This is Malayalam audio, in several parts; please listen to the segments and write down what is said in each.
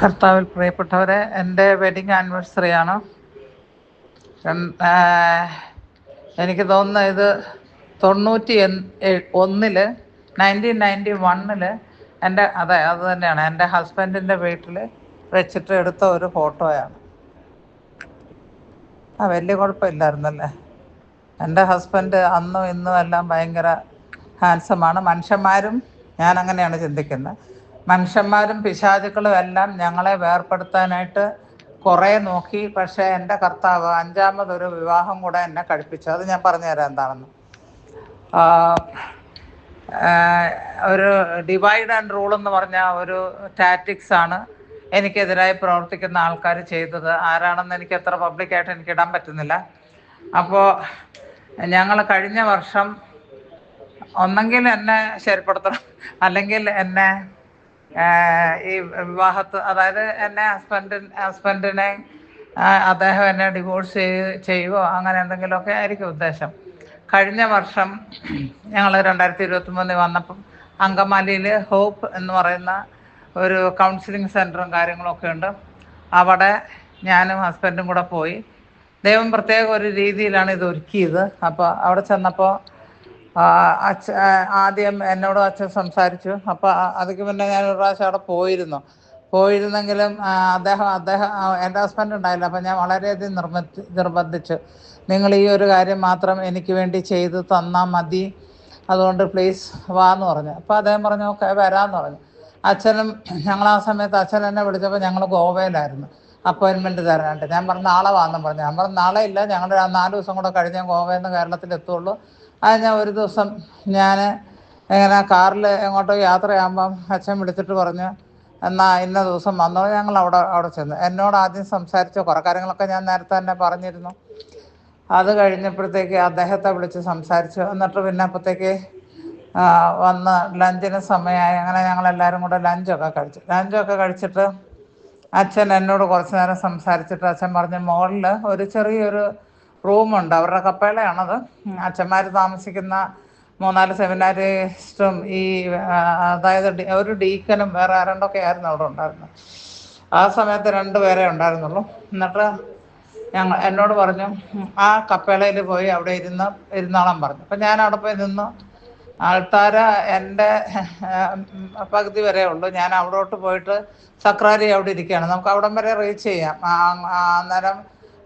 കർത്താവിൽ പ്രിയപ്പെട്ടവരെ എന്റെ വെഡിങ് ആനിവേഴ്സറി ആണ്. എനിക്ക് തോന്നുന്നു ഇത് തൊണ്ണൂറ്റി ഒന്നിൽ നയന്റീൻ നയന്റി വണ്ണിൽ എന്റെ അതെ അത് തന്നെയാണ്. എന്റെ ഹസ്ബൻഡിന്റെ വീട്ടിൽ വെച്ചിട്ട് എടുത്ത ഒരു ഫോട്ടോയാണ് ആ വലിയ കുഴപ്പമില്ലായിരുന്നല്ലേ? എന്റെ ഹസ്ബൻഡ് അന്നും ഇന്നും എല്ലാം ഭയങ്കര ഹാൻസമാണ് മനുഷ്യന്മാരും ഞാൻ അങ്ങനെയാണ് ചിന്തിക്കുന്നത്. മനുഷ്യന്മാരും പിശാചുക്കളും എല്ലാം ഞങ്ങളെ വേർപ്പെടുത്താനായിട്ട് കുറേ നോക്കി. പക്ഷേ എന്റെ കർത്താവ് അഞ്ചാമതൊരു വിവാഹം കൂടെ എന്നെ കഴിപ്പിച്ചു. അത് ഞാൻ പറഞ്ഞുതരാം എന്താണെന്ന്. ഒരു ഡിവൈഡ് ആൻഡ് റൂൾ എന്ന് പറഞ്ഞ ഒരു ടാറ്റിക്സ് ആണ് എനിക്കെതിരായി പ്രവർത്തിക്കുന്ന ആൾക്കാർ ചെയ്തത്. ആരാണെന്ന് എനിക്ക് അത്ര പബ്ലിക്കായിട്ട് എനിക്ക് ഇടാൻ പറ്റുന്നില്ല. അപ്പോൾ ഞങ്ങൾ കഴിഞ്ഞ വർഷം ഒന്നെങ്കിൽ എന്നെ ശരിപ്പെടുത്തണം. അല്ലെങ്കിൽ എന്നെ ഈ വിവാഹത്ത് അതായത് എന്നെ ഹസ്ബൻഡ് ഹസ്ബൻഡിനെ അദ്ദേഹം എന്നെ ഡിവോഴ്സ് ചെയ്ത് ചെയ്യുകയോ അങ്ങനെ എന്തെങ്കിലുമൊക്കെ ആയിരിക്കും ഉദ്ദേശം. കഴിഞ്ഞ വർഷം ഞങ്ങൾ രണ്ടായിരത്തി ഇരുപത്തി മൂന്നിൽ വന്നപ്പം അങ്കമാലിയിൽ ഹോപ്പ് എന്ന് പറയുന്ന ഒരു കൗൺസിലിംഗ് സെന്ററും കാര്യങ്ങളൊക്കെ ഉണ്ട്. അവിടെ ഞാനും ഹസ്ബൻഡും കൂടെ പോയി. ദൈവം പ്രത്യേക ഒരു രീതിയിലാണ് ഇത് ഒരുക്കിയത്. അപ്പോൾ അവിടെ ചെന്നപ്പോൾ അച്ഛ ആദ്യം എന്നോട് അച്ഛൻ സംസാരിച്ചു. അപ്പോൾ അതിക്ക് മുന്നേ ഞാൻ ഒരു പ്രാവശ്യം അവിടെ പോയിരുന്നു. പോയിരുന്നെങ്കിലും അദ്ദേഹം അദ്ദേഹം എന്റെ ഹസ്ബൻഡ് ഉണ്ടായില്ല അപ്പം ഞാൻ വളരെയധികം നിർബന്ധി നിർബന്ധിച്ചു. നിങ്ങൾ ഈ ഒരു കാര്യം മാത്രം എനിക്ക് വേണ്ടി ചെയ്ത് തന്നാൽ മതി. അതുകൊണ്ട് പ്ലീസ് വാ എന്ന് പറഞ്ഞു. അപ്പോൾ അദ്ദേഹം പറഞ്ഞു ഓക്കെ വരാമെന്ന് പറഞ്ഞു. അച്ഛനും ഞങ്ങൾ ആ സമയത്ത് അച്ഛൻ എന്നെ വിളിച്ചപ്പോൾ ഞങ്ങൾ ഗോവയിലായിരുന്നു. അപ്പോയിൻമെന്റ് തരാനായിട്ട്. ഞാൻ പറഞ്ഞു നാളെ വാന്നും പറഞ്ഞു. ഞാൻ പറഞ്ഞു നാളെ ഇല്ല. ഞങ്ങൾ നാല് ദിവസം കൂടെ കഴിഞ്ഞ് ഗോവയിൽ നിന്ന് കേരളത്തിൽ എത്തുള്ളൂ. അത് ഞാൻ ഒരു ദിവസം ഞാൻ ഇങ്ങനെ കാറിൽ എങ്ങോട്ടോ യാത്രയാകുമ്പം അച്ഛൻ വിളിച്ചിട്ട് പറഞ്ഞു എന്നാൽ ഇന്ന ദിവസം വന്നോ. ഞങ്ങൾ അവിടെ അവിടെ ചെന്ന്. എന്നോട് ആദ്യം സംസാരിച്ച കുറേ കാര്യങ്ങളൊക്കെ ഞാൻ നേരത്തെ തന്നെ പറഞ്ഞിരുന്നു. അത് കഴിഞ്ഞപ്പോഴത്തേക്ക് അദ്ദേഹത്തെ വിളിച്ച് സംസാരിച്ചു. എന്നിട്ട് പിന്നെ അപ്പോഴത്തേക്ക് വന്ന് ലഞ്ചിന് സമയമായി. അങ്ങനെ ഞങ്ങൾ എല്ലാവരും കൂടെ ലഞ്ചൊക്കെ കഴിച്ചു. ലഞ്ചൊക്കെ കഴിച്ചിട്ട് അച്ഛൻ എന്നോട് കുറച്ച് നേരം സംസാരിച്ചിട്ട് അച്ഛൻ പറഞ്ഞു മുകളിൽ ഒരു ചെറിയൊരു റൂമുണ്ട്. അവരുടെ കപ്പേളയാണത്. അച്ഛന്മാർ താമസിക്കുന്ന മൂന്നാൽ സെമിനാരിസ്റ്റും ഈ അതായത് ഒരു ഡീക്കനും വേറെ ആരണ്ടൊക്കെ ആയിരുന്നു അവിടെ ഉണ്ടായിരുന്നത്. ആ സമയത്ത് രണ്ട് പേരെ ഉണ്ടായിരുന്നുള്ളൂ. എന്നിട്ട് ഞങ്ങൾ എന്നോട് പറഞ്ഞു ആ കപ്പേളയിൽ പോയി അവിടെ ഇരുന്ന് ഇരുന്നോളാൻ പറഞ്ഞു. അപ്പം ഞാൻ അവിടെ പോയി നിന്ന്. ആൾത്താര എന്റെ പകുതി വരെ ഉള്ളൂ. ഞാൻ അവിടോട്ട് പോയിട്ട് സക്രാരി അവിടെ ഇരിക്കുകയാണ്. നമുക്ക് അവിടം വരെ റീച്ച് ചെയ്യാം. അന്നേരം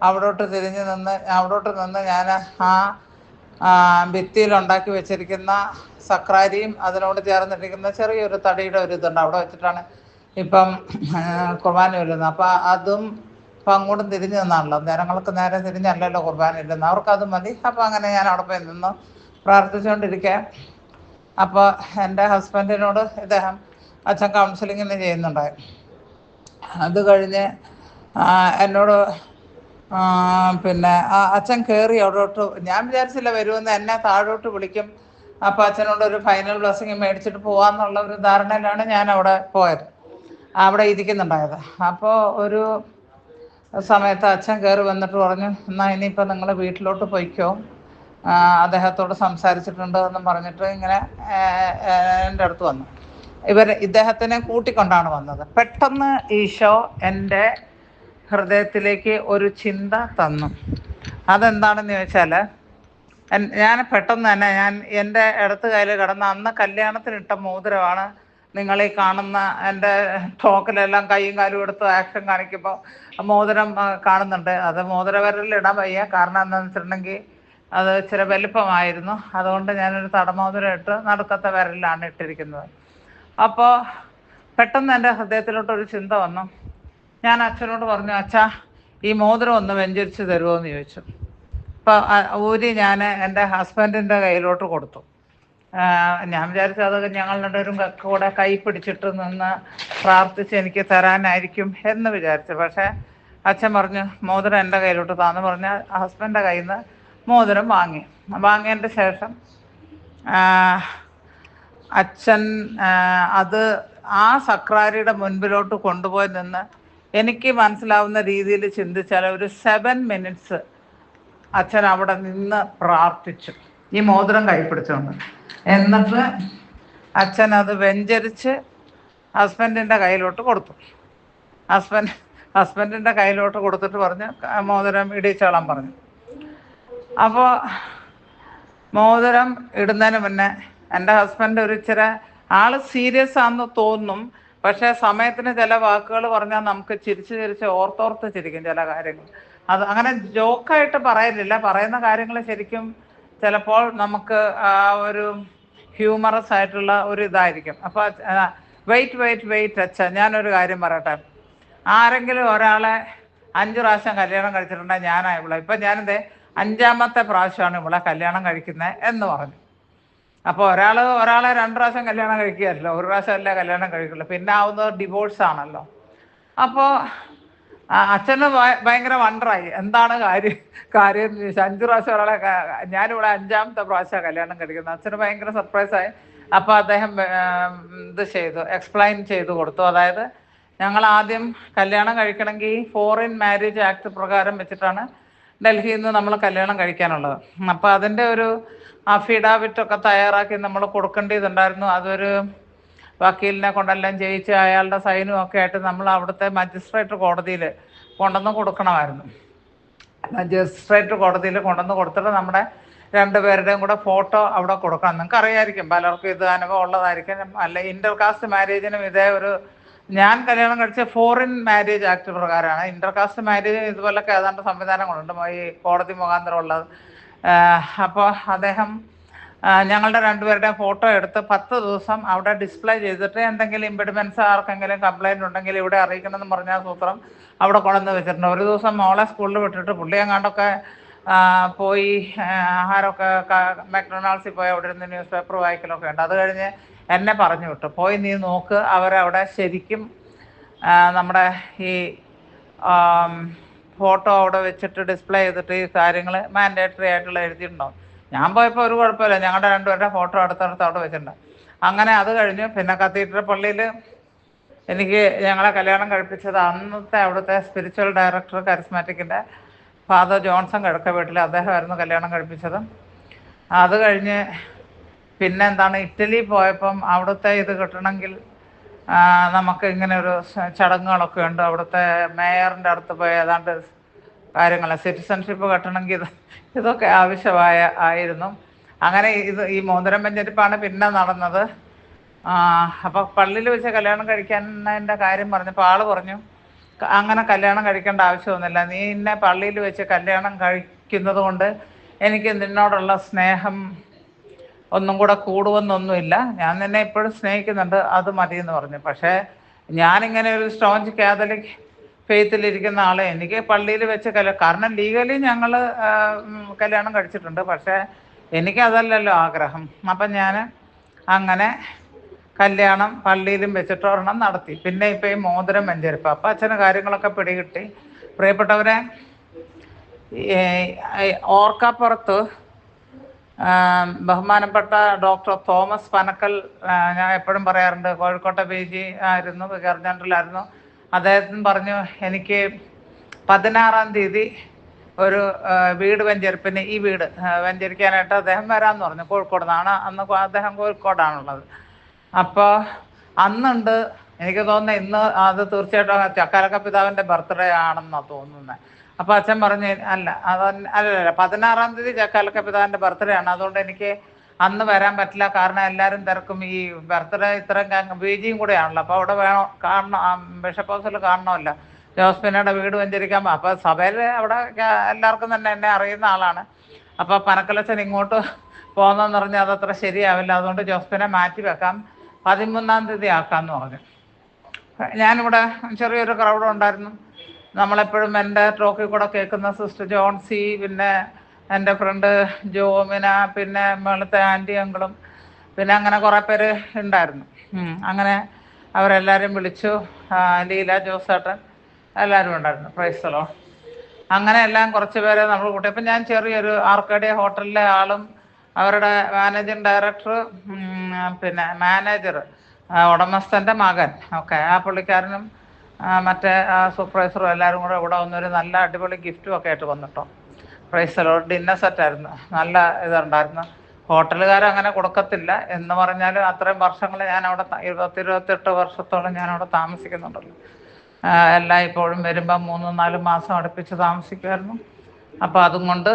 അവിടോട്ട് തിരിഞ്ഞ് നിന്ന് അവിടോട്ട് നിന്ന് ഞാൻ ആ ഭിത്തിയിൽ ഉണ്ടാക്കി വെച്ചിരിക്കുന്ന സക്രാരിയും അതിനോട് ചേർന്നിരിക്കുന്ന ചെറിയൊരു തടിയുടെ ഒരു ഇതുണ്ട്. അവിടെ വെച്ചിട്ടാണ് ഇപ്പം കുർബാന വരുന്നത് അപ്പം അതും അങ്ങോട്ടും തിരിഞ്ഞു നിന്നാണല്ലോ. നേരങ്ങൾക്ക് നേരെ തിരിഞ്ഞല്ലല്ലോ കുർബാന ഇല്ലെന്ന് അവർക്കത് മതി. അപ്പൊ അങ്ങനെ ഞാൻ അവിടെ പോയി നിന്ന് പ്രാർത്ഥിച്ചുകൊണ്ടിരിക്കെ. അപ്പോൾ എന്റെ ഹസ്ബൻഡിനോട് ഇദ്ദേഹം അച്ഛൻ കൗൺസിലിങ്ങിന് ചെയ്യുന്നുണ്ടായി അത് കഴിഞ്ഞ് എന്നോട് പിന്നെ അച്ഛൻ കേറി അവിടോട്ട് ഞാൻ വിചാരിച്ചില്ല വരുമെന്ന് എന്നെ താഴോട്ട് വിളിക്കും. അപ്പൊ അച്ഛനോട് ഒരു ഫൈനൽ ബ്ലസ്സിങ് മേടിച്ചിട്ട് പോവാന്നുള്ള ഒരു ധാരണയിലാണ് ഞാൻ അവിടെ പോയത്. അവിടെ ഇരിക്കുന്നുണ്ടായത്. അപ്പോൾ ഒരു സമയത്ത് അച്ഛൻ കയറി വന്നിട്ട് പറഞ്ഞു എന്നാൽ ഇനിയിപ്പോൾ നിങ്ങൾ വീട്ടിലോട്ട് പോയിക്കോ. അദ്ദേഹത്തോട് സംസാരിച്ചിട്ടുണ്ട് എന്ന് പറഞ്ഞിട്ട് ഇങ്ങനെ എന്റെ അടുത്ത് വന്നു. ഇവർ ഇദ്ദേഹത്തിനെ കൂട്ടിക്കൊണ്ടാണ് വന്നത്. പെട്ടെന്ന് ഈശോ എന്റെ ഹൃദയത്തിലേക്ക് ഒരു ചിന്ത തന്നു. അതെന്താണെന്ന് ചോദിച്ചാൽ ഞാൻ പെട്ടെന്ന് തന്നെ ഞാൻ എന്റെ ഇടത്ത് കയ്യിൽ കിടന്ന അന്ന് കല്യാണത്തിനിട്ട മോതിരമാണ് നിങ്ങൾ ഈ കാണുന്ന എന്റെ ടോക്കിലെല്ലാം കൈയും കാലും എടുത്ത് ആക്ഷൻ കാണിക്കുമ്പോൾ മോതിരം കാണുന്നുണ്ട്. അത് മോതിര വിരലിൽ ഇടാൻ വയ്യ. കാരണം എന്താണെന്ന് വെച്ചിട്ടുണ്ടെങ്കിൽ അത് ഇച്ചിരി വലിപ്പമായിരുന്നു. അതുകൊണ്ട് ഞാനൊരു തടമോതിരം ഇട്ട് നടുക്കത്തെ വിരലിലാണ് ഇട്ടിരിക്കുന്നത്. അപ്പോൾ പെട്ടെന്ന് എന്റെ ഹൃദയത്തിലോട്ടൊരു ചിന്ത വന്നു. ഞാൻ അച്ഛനോട് പറഞ്ഞു അച്ഛാ ഈ മോതിരം ഒന്ന് വെഞ്ചരിച്ച് തരുമോ എന്ന് ചോദിച്ചു അപ്പോൾ ഊരി ഞാൻ എന്റെ ഹസ്ബൻഡിന്റെ കയ്യിലോട്ട് കൊടുത്തു. ഞാൻ വിചാരിച്ചു അത് ഞങ്ങൾ രണ്ടുപേരും കൂടെ കൈ പിടിച്ചിട്ട് നിന്ന് പ്രാർത്ഥിച്ച് എനിക്ക് തരാനായിരിക്കും എന്ന് വിചാരിച്ചു. പക്ഷേ അച്ഛൻ പറഞ്ഞു മോതിരം എന്റെ കയ്യിലോട്ട് താന്ന് പറഞ്ഞ് ഹസ്ബൻഡിന്റെ കയ്യിൽ നിന്ന് മോതിരം വാങ്ങി. വാങ്ങിയതിന്റെ ശേഷം അച്ഛൻ അത് ആ സക്രാരിയുടെ മുൻപിലോട്ട് കൊണ്ടുപോയി നിന്ന് എനിക്ക് മനസ്സിലാവുന്ന രീതിയിൽ ചിന്തിച്ചാൽ ഒരു സെവൻ മിനിറ്റ്സ് അച്ഛൻ അവിടെ നിന്ന് പ്രാർത്ഥിച്ചു. ഈ മോതിരം കൈപ്പിടിച്ചുകൊണ്ട് എന്നിട്ട് അച്ഛൻ അത് വെഞ്ചരിച്ച് ഹസ്ബൻഡിന്റെ കയ്യിലോട്ട് കൊടുത്തു. ഹസ്ബൻഡ് ഹസ്ബൻഡിന്റെ കയ്യിലോട്ട് കൊടുത്തിട്ട് പറഞ്ഞ് "ക- മോതിരം ഇടിച്ചോളാൻ പറഞ്ഞു. അപ്പോൾ മോതിരം ഇടുന്നതിന് മുന്നേ എന്റെ ഹസ്ബൻഡ് ഒരു ഇച്ചിരി ആൾ സീരിയസ് ആണെന്ന് തോന്നും. പക്ഷേ സമയത്തിന് ചില വാക്കുകൾ പറഞ്ഞാൽ നമുക്ക് ചിരിച്ച് ചിരിച്ച് ഓർത്തോർത്ത് ചിരിക്കും ചില കാര്യങ്ങൾ. അത് അങ്ങനെ ജോക്കായിട്ട് പറയലില്ല. പറയുന്ന കാര്യങ്ങൾ ശരിക്കും ചിലപ്പോൾ നമുക്ക് ആ ഒരു ഹ്യൂമറസ് ആയിട്ടുള്ള ഒരു ഇതായിരിക്കും. അപ്പോൾ വെയിറ്റ് വെയിറ്റ് വെയിറ്റ് അച്ഛ ഞാനൊരു കാര്യം പറയട്ടെ. ആരെങ്കിലും ഒരാളെ അഞ്ച് പ്രാവശ്യം കല്യാണം കഴിച്ചിട്ടുണ്ടെങ്കിൽ ഞാനാ ഇവിടെ ഇപ്പം ഞാനെന്തേ അഞ്ചാമത്തെ പ്രാവശ്യമാണ് ഇവിടെ കല്യാണം കഴിക്കുന്നത് എന്ന് പറഞ്ഞു. അപ്പോൾ ഒരാൾ ഒരാളെ രണ്ട് പ്രാവശ്യം കല്യാണം കഴിക്കുകയല്ലോ ഒരു പ്രാവശ്യം അല്ല കല്യാണം കഴിക്കുള്ളൂ. പിന്നെ ആവുന്നത് ഡിവോഴ്സ് ആണല്ലോ. അപ്പോൾ അച്ഛന് ഭയങ്കര വണ്ടറായി എന്താണ് കാര്യം? കാര്യം അഞ്ചു പ്രാവശ്യം ഒരാളെ ഞാനിവിടെ അഞ്ചാമത്തെ പ്രാവശ്യമാണ് കല്യാണം കഴിക്കുന്നത്. അച്ഛന് ഭയങ്കര സർപ്രൈസ് ആയി. അപ്പോൾ അദ്ദേഹം ഇത് ചെയ്തു എക്സ്പ്ലെയിൻ ചെയ്തു കൊടുത്തു. അതായത് ഞങ്ങൾ ആദ്യം കല്യാണം കഴിക്കണമെങ്കിൽ ഫോറിൻ മാരേജ് ആക്ട് പ്രകാരം വെച്ചിട്ടാണ് ഡൽഹിയിൽ നിന്ന് നമ്മൾ കല്യാണം കഴിക്കാനുള്ളത്. അപ്പോൾ അതിന്റെ ഒരു അഫിഡാവിറ്റ് ഒക്കെ തയ്യാറാക്കി നമ്മൾ കൊടുക്കേണ്ടതുണ്ടായിരുന്നു. അതൊരു വക്കീലിനെ കൊണ്ടെല്ലാം ജയിച്ച് അയാളുടെ സൈനും ഒക്കെ ആയിട്ട് നമ്മൾ അവിടുത്തെ മജിസ്ട്രേറ്റ് കോടതിയിൽ കൊണ്ടുവന്ന് കൊടുക്കണമായിരുന്നു. മജിസ്ട്രേറ്റ് കോടതിയിൽ കൊണ്ടുവന്ന് കൊടുത്തിട്ട് നമ്മുടെ രണ്ടുപേരുടെയും കൂടെ ഫോട്ടോ അവിടെ കൊടുക്കണം. നിങ്ങൾക്ക് അറിയായിരിക്കും പലർക്കും ഇത് അനുഭവം ഉള്ളതായിരിക്കും. അല്ല ഇന്റർകാസ്റ്റ് മാരേജിനും ഇതേ ഒരു ഞാൻ കല്യാണം കഴിച്ച ഫോറിൻ മാരേജ് ആക്ട് പ്രകാരമാണ്. ഇന്റർകാസ്റ്റ് മാരേജ് ഇതുപോലൊക്കെ ഏതാണ്ട് സംവിധാനങ്ങളുണ്ട്. ഈ കോടതി മുഖാന്തരം ഉള്ളത്. അപ്പോൾ അദ്ദേഹം ഞങ്ങളുടെ രണ്ടുപേരുടെയും ഫോട്ടോ എടുത്ത് പത്ത് ദിവസം അവിടെ ഡിസ്പ്ലേ ചെയ്തിട്ട് എന്തെങ്കിലും ഇമ്പിഡിമെൻസ് ആർക്കെങ്കിലും കംപ്ലൈന്റ് ഉണ്ടെങ്കിൽ ഇവിടെ അറിയിക്കണമെന്ന് പറഞ്ഞ സൂത്രം അവിടെ കൊണ്ടുവന്ന് വെച്ചിട്ടുണ്ട്. ഒരു ദിവസം മോളെ സ്കൂളിൽ വിട്ടിട്ട് പുള്ളി എങ്ങാണ്ടൊക്കെ പോയി ആഹാരമൊക്കെ മെക്ഡൊണാൾഡ്സിൽ പോയി അവിടെ ഇരുന്ന് ന്യൂസ് പേപ്പർ വായിക്കലൊക്കെ ഉണ്ട്. അത് കഴിഞ്ഞ് എന്നെ പറഞ്ഞു വിട്ടു. പോയി നീ നോക്ക് അവരവിടെ ശരിക്കും നമ്മുടെ ഈ ഫോട്ടോ അവിടെ വെച്ചിട്ട് ഡിസ്പ്ലേ ചെയ്തിട്ട് ഈ കാര്യങ്ങൾ മാൻഡേറ്ററി ആയിട്ടുള്ള എഴുതിയിട്ടുണ്ടാവും. ഞാൻ പോയപ്പോൾ ഒരു കുഴപ്പമില്ല. ഞങ്ങളുടെ രണ്ടുപേരുടെ ഫോട്ടോ അടുത്തടുത്ത് അവിടെ വെച്ചിട്ടുണ്ടാവും അങ്ങനെ അത് കഴിഞ്ഞു പിന്നെ കത്തീഡ്രൽ പള്ളിയിൽ എനിക്ക് ഞങ്ങളെ കല്യാണം കഴിപ്പിച്ചത് അന്നത്തെ അവിടുത്തെ സ്പിരിച്വൽ ഡയറക്ടർ കരിസ്മാറ്റിക്കിന്റെ ഫാദർ ജോൺസൺ കിഴക്ക വീട്ടിൽ അദ്ദേഹമായിരുന്നു കല്യാണം കഴിപ്പിച്ചത്. അത് കഴിഞ്ഞ് പിന്നെ എന്താണ് ഇറ്റലി പോയപ്പം അവിടുത്തെ ഇത് കിട്ടണമെങ്കിൽ നമുക്ക് ഇങ്ങനെ ഒരു ചടങ്ങുകളൊക്കെ ഉണ്ട്. അവിടുത്തെ മേയറിന്റെ അടുത്ത് പോയി ഏതാണ്ട് കാര്യങ്ങൾ സിറ്റിസൺഷിപ്പ് കെട്ടണമെങ്കിൽ ഇത് ഇതൊക്കെ ആവശ്യമായ ആയിരുന്നു. അങ്ങനെ ഇത് ഈ മോതിരം വെഞ്ചരിപ്പാണ് പിന്നെ നടന്നത്. അപ്പോൾ പള്ളിയിൽ വെച്ച് കല്യാണം കഴിക്കാനതിന്റെ കാര്യം പറഞ്ഞപ്പോൾ ആൾ പറഞ്ഞു അങ്ങനെ കല്യാണം കഴിക്കേണ്ട ആവശ്യമൊന്നുമില്ല. നീ എന്നെ പള്ളിയിൽ വെച്ച് കല്യാണം കഴിക്കുന്നത് കൊണ്ട് എനിക്ക് നിന്നോടുള്ള സ്നേഹം ഒന്നും കൂടെ കൂടുമെന്നൊന്നുമില്ല. ഞാൻ നിന്നെ ഇപ്പോഴും സ്നേഹിക്കുന്നുണ്ട്. അത് മതി എന്ന് പറഞ്ഞു. പക്ഷേ ഞാനിങ്ങനെ ഒരു സ്ട്രോഞ്ച് കാതലിക് ഫെയ്ത്തിലിരിക്കുന്ന ആളെ എനിക്ക് പള്ളിയിൽ വെച്ച് കല്യാണം കാരണം ലീഗലി ഞങ്ങൾ കല്യാണം കഴിച്ചിട്ടുണ്ട്. പക്ഷേ എനിക്ക് അതല്ലല്ലോ ആഗ്രഹം. അപ്പം ഞാൻ അങ്ങനെ കല്യാണം പള്ളിയിലും വെച്ചിട്ട് ഒരെണ്ണം നടത്തി. പിന്നെ ഇപ്പം ഈ മോതിരം വെഞ്ചരിപ്പ്. അപ്പം അച്ഛന് കാര്യങ്ങളൊക്കെ പിടികിട്ടി. പ്രിയപ്പെട്ടവരെ ഓർക്കാപ്പുറത്ത് ബഹുമാനപ്പെട്ട ഡോക്ടർ തോമസ് പനക്കൽ ഞാൻ എപ്പോഴും പറയാറുണ്ട് കോഴിക്കോട്ടെ പി ജി ആയിരുന്നു വികാർ ജനറലായിരുന്നു അദ്ദേഹത്തിന് പറഞ്ഞു എനിക്ക് പതിനാറാം തീയതി ഒരു വീട് വെഞ്ചരിപ്പിന് ഈ വീട് വെഞ്ചരിക്കാനായിട്ട് അദ്ദേഹം വരാമെന്ന് പറഞ്ഞു. കോഴിക്കോട് നിന്നാണ് അന്ന് അദ്ദേഹം കോഴിക്കോടാണുള്ളത്. അപ്പോൾ അന്നുണ്ട് എനിക്ക് തോന്നുന്നത് ഇന്ന് അത് തീർച്ചയായിട്ടും ചക്കാലക്ക പിതാവിന്റെ ബർത്ത്ഡേ ആണെന്നാണ് തോന്നുന്നത് അപ്പോൾ അച്ഛൻ പറഞ്ഞു അല്ല അത് അല്ലല്ല പതിനാറാം തീയതി ചക്കാലൊക്കെ പിതാവിന്റെ ബർത്ത്ഡേ ആണ്. അതുകൊണ്ട് എനിക്ക് അന്ന് വരാൻ പറ്റില്ല. കാരണം എല്ലാവരും തിരക്കും. ഈ ബർത്ത്ഡേ ഇത്രയും ബീജിയും കൂടെ ആണല്ലോ. അപ്പോൾ അവിടെ വേണം കാണണം ബിഷപ്പ് ഹൗസിൽ കാണണമല്ലോ. ജോസ്മിനയുടെ വീട് വഞ്ചരിക്കാൻ അപ്പോൾ സഭയിൽ അവിടെ എല്ലാവർക്കും തന്നെ എന്നെ അറിയുന്ന ആളാണ്. അപ്പോൾ പനക്കലച്ചൻ ഇങ്ങോട്ട് പോകുന്നതെന്ന് പറഞ്ഞാൽ അതത്ര ശരിയാവില്ല. അതുകൊണ്ട് ജോസ്പിനെ മാറ്റി വെക്കാം. പതിമൂന്നാം തീയതി ആക്കാമെന്ന് പറഞ്ഞു. ഞാനിവിടെ ചെറിയൊരു ക്രൗഡ് ഉണ്ടായിരുന്നു. നമ്മളെപ്പോഴും എന്റെ ടോക്കിൽ കൂടെ കേൾക്കുന്ന സിസ്റ്റർ ജോൺസി പിന്നെ എന്റെ ഫ്രണ്ട് ജോമിന പിന്നെ മേളത്തെ ആന്റി അങ്കിളും പിന്നെ അങ്ങനെ കുറേ പേര് ഉണ്ടായിരുന്നു. അങ്ങനെ അവരെല്ലാവരും വിളിച്ചു. ലീല ജോസേട്ടൻ എല്ലാവരും ഉണ്ടായിരുന്നു പ്രൈസലോ. അങ്ങനെ എല്ലാം കുറച്ച് പേരെ നമ്മൾ കൂട്ടി. അപ്പം ഞാൻ ചെറിയൊരു ആർക്കേഡിയ ഹോട്ടലിലെ ആളും അവരുടെ മാനേജിങ് ഡയറക്ടർ പിന്നെ മാനേജർ ഉടമസ്ഥന്റെ മകൻ ഓക്കെ ആ പുള്ളിക്കാരനും മറ്റേ ആ സൂപ്പർവൈസറും എല്ലാവരും കൂടെ ഇവിടെ വന്നൊരു നല്ല അടിപൊളി ഗിഫ്റ്റും ഒക്കെ ആയിട്ട് വന്നിട്ടോ. പ്രൈസലോ ഡിന്നർ സെറ്റായിരുന്നു നല്ല ഇതുണ്ടായിരുന്നു. ഹോട്ടലുകാർ അങ്ങനെ കൊടുക്കത്തില്ല. എന്ന് പറഞ്ഞാലും അത്രയും വർഷങ്ങൾ ഞാൻ അവിടെ ഇരുപത്തി ഇരുപത്തെട്ട് വർഷത്തോളം ഞാൻ അവിടെ താമസിക്കുന്നുണ്ടല്ലോ എല്ലാം ഇപ്പോഴും വരുമ്പം മൂന്നും നാലും മാസം അടുപ്പിച്ച് താമസിക്കുമായിരുന്നു. അപ്പോൾ അതും കൊണ്ട്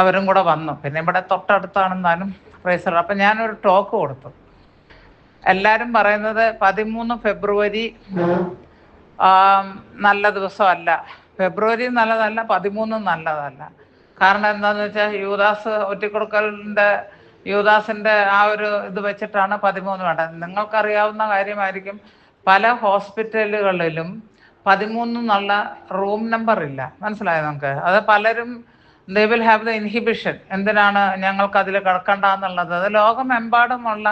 അവരും കൂടെ വന്നു. പിന്നെ ഇവിടെ തൊട്ടടുത്താണെന്നാലും പ്രൈസർ അപ്പം ഞാനൊരു ടോക്ക് കൊടുത്തു. എല്ലാവരും പറയുന്നത് പതിമൂന്ന് ഫെബ്രുവരി നല്ല ദിവസമല്ല. ഫെബ്രുവരി നല്ലതല്ല പതിമൂന്നും നല്ലതല്ല. കാരണം എന്താണെന്ന് വെച്ചാൽ യുവദാസ് ഒറ്റക്കൊടുക്കലിന്റെ യുവദാസിന്റെ ആ ഒരു ഇത് വെച്ചിട്ടാണ് പതിമൂന്ന് വേണ്ടത്. നിങ്ങൾക്കറിയാവുന്ന കാര്യമായിരിക്കും പല ഹോസ്പിറ്റലുകളിലും പതിമൂന്ന് നല്ല റൂം നമ്പർ ഇല്ല. മനസ്സിലായോ നമുക്ക്? അത് പലരും they will have the inhibition. എന്തിനാണ് ഞങ്ങൾക്ക് അതിൽ കിടക്കണ്ട എന്നുള്ളത് അത് ലോകമെമ്പാടുമുള്ള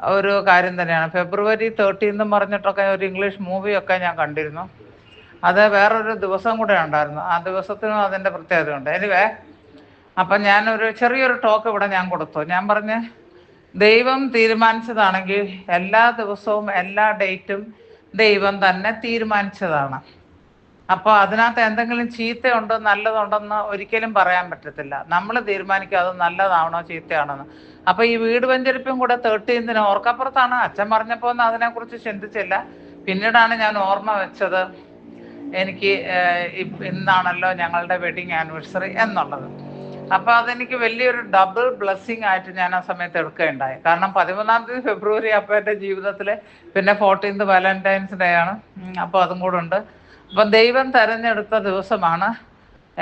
ഒരു കാര്യം തന്നെയാണ്. ഫെബ്രുവരി തേർട്ടീന്നും പറഞ്ഞിട്ടൊക്കെ ഒരു ഇംഗ്ലീഷ് മൂവിയൊക്കെ ഞാൻ കണ്ടിരുന്നു. അത് വേറൊരു ദിവസം കൂടെ ഉണ്ടായിരുന്നു. ആ ദിവസത്തിനും അതിന്റെ പ്രത്യേകതയുണ്ട്. എനിവേ അപ്പം ഞാനൊരു ചെറിയൊരു ടോക്ക് ഇവിടെ ഞാൻ കൊടുത്തു. ഞാൻ പറഞ്ഞ് ദൈവം തീരുമാനിച്ചതാണെങ്കിൽ എല്ലാ ദിവസവും എല്ലാ ഡേറ്റും ദൈവം തന്നെ തീരുമാനിച്ചതാണ്. അപ്പോൾ അതിനകത്ത് എന്തെങ്കിലും ചീത്തയുണ്ടോ നല്ലതുണ്ടെന്ന് ഒരിക്കലും പറയാൻ പറ്റത്തില്ല. നമ്മൾ തീരുമാനിക്കുക അത് നല്ലതാണോ ചീത്തയാണോന്ന്. അപ്പോൾ ഈ വീട് വെഞ്ചരിപ്പും കൂടെ തേർട്ടീൻതിന് ഓർക്കപ്പുറത്താണ്. അച്ഛൻ പറഞ്ഞപ്പോൾ ഒന്നും അതിനെക്കുറിച്ച് ചിന്തിച്ചില്ല. പിന്നീടാണ് ഞാൻ ഓർമ്മ വെച്ചത് എനിക്ക് ഇന്നാണല്ലോ ഞങ്ങളുടെ വെഡിങ് ആനിവേഴ്സറി എന്നുള്ളത്. അപ്പോൾ അതെനിക്ക് വലിയൊരു ഡബിൾ ബ്ലെസ്സിങ് ആയിട്ട് ഞാൻ ആ സമയത്ത് എടുക്കുകയുണ്ടായി. കാരണം പതിമൂന്നാം തീയതി ഫെബ്രുവരി അപ്പോൾ എന്റെ ജീവിതത്തിലെ പിന്നെ ഫോർട്ടീൻത് വാലന്റൈൻസ് ഡേ ആണ്. അപ്പോൾ അതും കൂടെ ഉണ്ട്. അപ്പം ദൈവം തെരഞ്ഞെടുത്ത ദിവസമാണ്.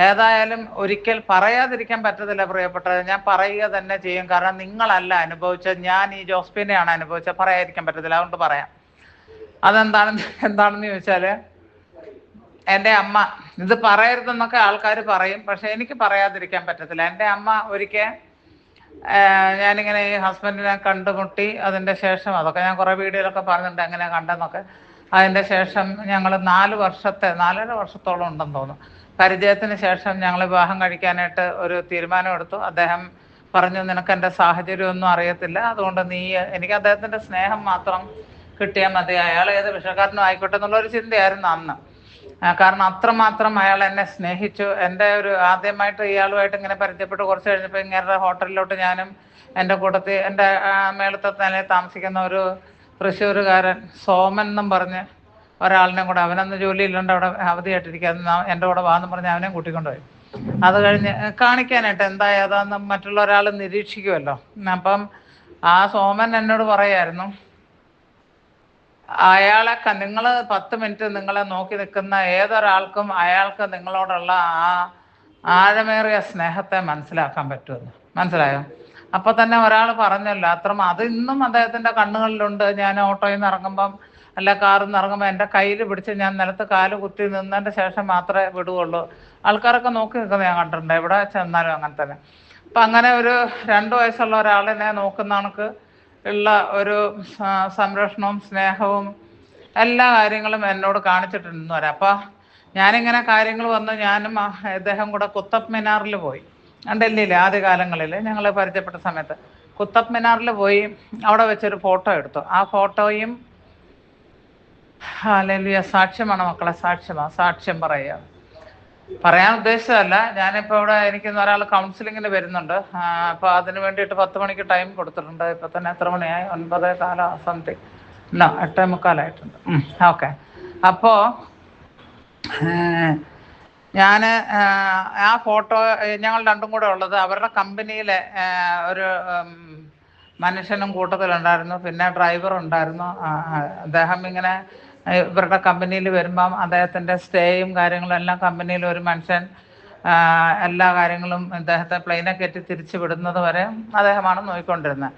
ഏതായാലും ഒരിക്കൽ പറയാതിരിക്കാൻ പറ്റത്തില്ല പ്രിയപ്പെട്ടത് ഞാൻ പറയുക തന്നെ ചെയ്യും. കാരണം നിങ്ങളല്ല അനുഭവിച്ച ഞാൻ ഈ ജോസ്പിനെയാണ് അനുഭവിച്ച പറയാതിരിക്കാൻ പറ്റത്തില്ല. അതുകൊണ്ട് പറയാം. അതെന്താണെന്ന് എന്താണെന്ന് ചോദിച്ചാൽ എന്റെ അമ്മ ഇത് പറയരുതെന്നൊക്കെ ആൾക്കാർ പറയും. പക്ഷെ എനിക്ക് പറയാതിരിക്കാൻ പറ്റത്തില്ല. എന്റെ അമ്മ ഒരിക്കൽ ഞാനിങ്ങനെ ഈ ഹസ്ബൻഡിനെ കണ്ടുമുട്ടി അതിന്റെ ശേഷം അതൊക്കെ ഞാൻ കുറേ വീഡിയോയിലൊക്കെ പറഞ്ഞിട്ടുണ്ട് എങ്ങനെ കണ്ടെന്നൊക്കെ അതിന്റെ ശേഷം ഞങ്ങൾ നാല് വർഷത്തെ നാലര വർഷത്തോളം ഉണ്ടെന്ന് തോന്നുന്നു. പരിചയത്തിന് ശേഷം ഞങ്ങൾ വിവാഹം കഴിക്കാനായിട്ട് ഒരു തീരുമാനം എടുത്തു. അദ്ദേഹം പറഞ്ഞു നിനക്ക് എന്റെ സാഹചര്യമൊന്നും അറിയത്തില്ല. അതുകൊണ്ട് നീ എനിക്ക് അദ്ദേഹത്തിന്റെ സ്നേഹം മാത്രം കിട്ടിയാൽ മതി. അയാൾ ഏത് വിഷക്കാരനും ആയിക്കോട്ടെ എന്നുള്ള ഒരു ചിന്തയായിരുന്നു അന്ന്. കാരണം അത്രമാത്രം അയാൾ എന്നെ സ്നേഹിച്ചു. എന്റെ ഒരു ആദ്യമായിട്ട് ഇയാളുമായിട്ട് ഇങ്ങനെ പരിചയപ്പെട്ട്. കുറച്ച് കഴിഞ്ഞപ്പോൾ ഇങ്ങനെ ഹോട്ടലിലോട്ട് ഞാനും എന്റെ കൂട്ടത്തിൽ എന്റെ മേളത്തെ നിലയിൽ താമസിക്കുന്ന ഒരു തൃശ്ശൂരുകാരൻ സോമൻ എന്നും പറഞ്ഞ് ഒരാളിനെ കൂടെ അവനൊന്നും ജോലിയില്ലാണ്ട് അവിടെ അവധിയായിട്ടിരിക്കുക എന്റെ കൂടെ വാന്നും പറഞ്ഞ് അവനെ കൂട്ടിക്കൊണ്ടുപോയി. അത് കഴിഞ്ഞ് കാണിക്കാനായിട്ട് എന്താ ഏതാന്ന് മറ്റുള്ള ഒരാൾ നിരീക്ഷിക്കുമല്ലോ അപ്പം ആ സോമൻ എന്നോട് പറയായിരുന്നു അയാളെ നിങ്ങൾ പത്ത് മിനിറ്റ് നിങ്ങളെ നോക്കി നിൽക്കുന്ന ഏതൊരാൾക്കും അയാൾക്ക് നിങ്ങളോടുള്ള ആ ആഴമേറിയ സ്നേഹത്തെ മനസ്സിലാക്കാൻ പറ്റുമെന്ന്. മനസ്സിലായോ? അപ്പൊ തന്നെ ഒരാൾ പറഞ്ഞല്ലോ അത്ര അത് ഇന്നും അദ്ദേഹത്തിന്റെ കണ്ണുകളിലുണ്ട്. ഞാൻ ഓട്ടോയിൽ നിന്ന് ഇറങ്ങുമ്പം അല്ല കാറിൽ നിന്ന് ഇറങ്ങുമ്പോൾ എന്റെ കയ്യിൽ പിടിച്ച് ഞാൻ നിലത്ത് കാൽ കുത്തി നിന്നതിന്റെ ശേഷം മാത്രമേ വിടുകയുള്ളൂ. ആൾക്കാരൊക്കെ നോക്കി നിൽക്കുന്നത് ഞാൻ കണ്ടിട്ടുണ്ട് എവിടെ ചെന്നാലും അങ്ങനെ തന്നെ. അപ്പം അങ്ങനെ ഒരു രണ്ട് വയസ്സുള്ള ഒരാളിനെ നോക്കുന്ന കണക്ക് ഉള്ള ഒരു സംരക്ഷണവും സ്നേഹവും എല്ലാ കാര്യങ്ങളും എന്നോട് കാണിച്ചിട്ടുണ്ടെന്ന് വരാം അപ്പൊ ഞാനിങ്ങനെ കാര്യങ്ങൾ വന്ന് ഞാനും ഇദ്ദേഹം കൂടെ കുത്തബ് മിനാറിൽ പോയി. ഡൽഹിയിൽ ആദ്യ കാലങ്ങളിൽ ഞങ്ങൾ പരിചയപ്പെട്ട സമയത്ത് കുത്തബ് മിനാറിൽ പോയി അവിടെ വെച്ചൊരു ഫോട്ടോ എടുത്തു. ആ ഫോട്ടോയും അല്ലെങ്കിൽ സാക്ഷ്യമാണ് മക്കളെ സാക്ഷ്യമാണ് സാക്ഷ്യം പറയുക. പറയാൻ ഉദ്ദേശിച്ചതല്ല. ഞാനിപ്പോൾ ഇവിടെ എനിക്ക് ഒരാൾ കൗൺസിലിങ്ങിന് വരുന്നുണ്ട്. അപ്പോൾ അതിന് വേണ്ടിയിട്ട് പത്ത് മണിക്ക് ടൈം കൊടുത്തിട്ടുണ്ട്. ഇപ്പം തന്നെ എത്ര മണിയായി? ഒൻപത് കാല സംതിങ് ഇല്ല എട്ടേ മുക്കാലായിട്ടുണ്ട്. ഓക്കെ അപ്പോൾ ഞാൻ ആ ഫോട്ടോ ഞങ്ങൾ രണ്ടും കൂടെ ഉള്ളത്. അവരുടെ കമ്പനിയിലെ ഒരു മനുഷ്യനും കൂട്ടത്തിലുണ്ടായിരുന്നു. പിന്നെ ഡ്രൈവർ ഉണ്ടായിരുന്നു. അദ്ദേഹം ഇങ്ങനെ ഇവരുടെ കമ്പനിയിൽ വരുമ്പം അദ്ദേഹത്തിന്റെ സ്റ്റേയും കാര്യങ്ങളും എല്ലാം കമ്പനിയിൽ ഒരു മനുഷ്യൻ എല്ലാ കാര്യങ്ങളും അദ്ദേഹത്തെ പ്ലെയിനെ കയറ്റി തിരിച്ചു വിടുന്നത് വരെ അദ്ദേഹമാണ് നോക്കിക്കൊണ്ടിരുന്നത്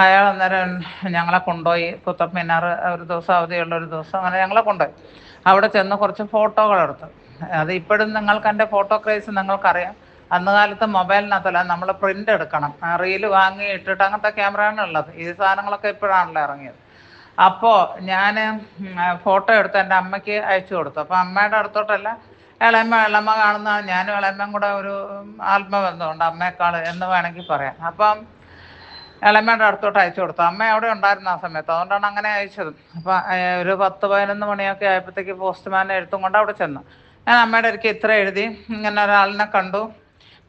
അയാൾ അന്നേരം ഞങ്ങളെ കൊണ്ടുപോയി. കുത്തബ് മിനാർ ഒരു ദിവസം അവധിയുള്ള ഒരു ദിവസം അങ്ങനെ ഞങ്ങളെ കൊണ്ടുപോയി. അവിടെ ചെന്ന് കുറച്ച് ഫോട്ടോകൾ എടുത്തു. അത് ഇപ്പോഴും നിങ്ങൾക്ക് എന്റെ ഫോട്ടോ ക്രേസ് നിങ്ങൾക്കറിയാം. അന്ന് കാലത്ത് മൊബൈലിനകത്തല്ല നമ്മൾ പ്രിന്റ് എടുക്കണം. റീൽ വാങ്ങി ഇട്ടിട്ട് അങ്ങനത്തെ ക്യാമറയാണ് ഉള്ളത്. ഈ സാധനങ്ങളൊക്കെ ഇപ്പോഴാണല്ലോ ഇറങ്ങിയത്. അപ്പോൾ ഞാൻ ഫോട്ടോ എടുത്ത് എന്റെ അമ്മയ്ക്ക് അയച്ചു കൊടുത്തു. അപ്പോൾ അമ്മയുടെ അടുത്തോട്ടല്ല ഇളയമ്മ ഇളമ്മ കാണുന്ന ഞാനും ഇളയമ്മയും കൂടെ ഒരു ആത്മബന്ധമുണ്ട് അമ്മയെക്കാൾ എന്ന് വേണമെങ്കിൽ പറയാം. അപ്പം ഇളമ്മയുടെ അടുത്തോട്ട് അയച്ചു കൊടുത്തു. അമ്മ അവിടെ ഉണ്ടായിരുന്ന ആ സമയത്ത്. അതുകൊണ്ടാണ് അങ്ങനെ അയച്ചത്. അപ്പം ഒരു പത്ത് പതിനൊന്ന് മണിയൊക്കെ ആയപ്പോഴത്തേക്ക് പോസ്റ്റ്മാൻ എഴുത്തും കൊണ്ട് അവിടെ ചെന്നു. ഞാൻ അമ്മയുടെ ഒരിക്കൽ ഇത്ര എഴുതി. ഇങ്ങനെ ഒരാളിനെ കണ്ടു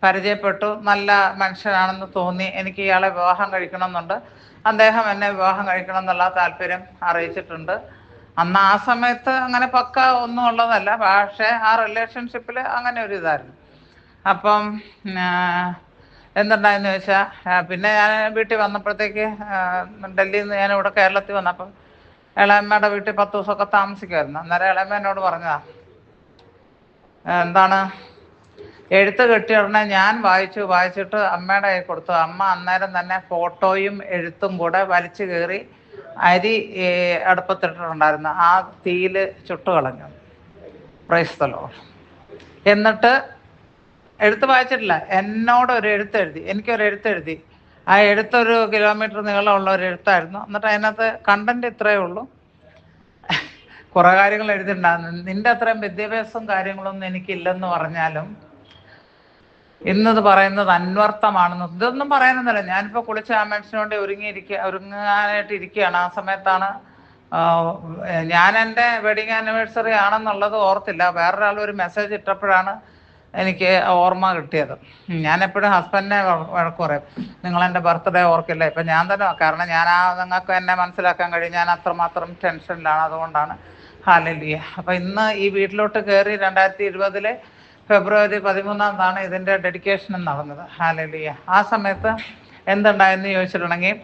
പരിചയപ്പെട്ടു. നല്ല മനുഷ്യനാണെന്ന് തോന്നി. എനിക്ക് ഇയാളെ വിവാഹം കഴിക്കണമെന്നുണ്ട്. അദ്ദേഹം എന്നെ വിവാഹം കഴിക്കണം എന്നുള്ള താല്പര്യം അറിയിച്ചിട്ടുണ്ട്. അന്ന് ആ സമയത്ത് അങ്ങനെ പക്ക ഒന്നും ഉള്ളതല്ല. പക്ഷേ ആ റിലേഷൻഷിപ്പിൽ അങ്ങനെ ഒരു ഇതായിരുന്നു. അപ്പം എന്തുണ്ടായെന്ന് ചോദിച്ചാൽ പിന്നെ ഞാൻ വീട്ടിൽ വന്നപ്പോഴത്തേക്ക് ഡൽഹിയിൽ നിന്ന് ഞാൻ ഇവിടെ കേരളത്തിൽ വന്നപ്പം ഇളയമ്മയുടെ വീട്ടിൽ പത്ത് ദിവസമൊക്കെ താമസിക്കുമായിരുന്നു അന്നേരം ഇളയമ്മ എന്നോട് പറഞ്ഞതാ എന്താണ്? എഴുത്ത് കെട്ടി ഉടനെ ഞാൻ വായിച്ചു വായിച്ചിട്ട് അമ്മയുടെ കയ്യിൽ കൊടുത്തു. അമ്മ അന്നേരം തന്നെ ഫോട്ടോയും എഴുത്തും കൂടെ വലിച്ചു കയറി അരി അടുപ്പത്തിട്ടിട്ടുണ്ടായിരുന്നു. ആ തീയിൽ ചുട്ടു കളഞ്ഞു. പ്രൈസ്തലോ. എന്നിട്ട് എഴുത്ത് വായിച്ചിട്ടില്ല. എന്നോട് ഒരു എഴുത്ത് എഴുതി. എനിക്കൊരു എഴുത്ത് എഴുതി. ആ എഴുത്തൊരു കിലോമീറ്റർ നീളമുള്ള ഒരു എഴുത്തായിരുന്നു. എന്നിട്ട് അതിനകത്ത് കണ്ടന്റ് ഇത്രയേ ഉള്ളൂ. കുറെ കാര്യങ്ങൾ എഴുതിണ്ടായിരുന്നു നിന്റെ അത്രയും വിദ്യാഭ്യാസവും കാര്യങ്ങളൊന്നും എനിക്കില്ലെന്ന് പറഞ്ഞാലും ഇന്നത് പറയുന്നത് അന്വർത്ഥമാണെന്ന് ഇതൊന്നും പറയാനൊന്നുമില്ല. ഞാനിപ്പോൾ കുളിച്ച ആ മനുഷ്യനോട് ഒരുങ്ങിയിരിക്കുക ഒരുങ്ങാനായിട്ട് ഇരിക്കുകയാണ്. ആ സമയത്താണ് ഞാൻ എന്റെ വെഡിങ് ആനിവേഴ്സറി ആണെന്നുള്ളത് ഓർത്തില്ല. വേറൊരാൾ ഒരു മെസ്സേജ് ഇട്ടപ്പോഴാണ് എനിക്ക് ഓർമ്മ കിട്ടിയത്. ഞാൻ എപ്പോഴും ഹസ്ബൻഡിനെ വഴക്ക് പറയും. നിങ്ങൾ എന്റെ ബർത്ത്ഡേ ഓർക്കില്ല? ഇപ്പം ഞാൻ തന്നെ കാരണം ഞാൻ ആ നിങ്ങൾക്ക് എന്നെ മനസ്സിലാക്കാൻ കഴിയും ഞാൻ അത്രമാത്രം ടെൻഷനിലാണ് അതുകൊണ്ടാണ് ഹാലലിയ അപ്പൊ ഇന്ന് ഈ വീട്ടിലോട്ട് കയറി രണ്ടായിരത്തി ഇരുപതിലെ ഫെബ്രുവരി പതിമൂന്നാം താണ് ഇതിന്റെ ഡെഡിക്കേഷൻ നടന്നത്. ഹാലലിയ ആ സമയത്ത് എന്തുണ്ടായെന്ന് ചോദിച്ചിട്ടുണ്ടെങ്കിൽ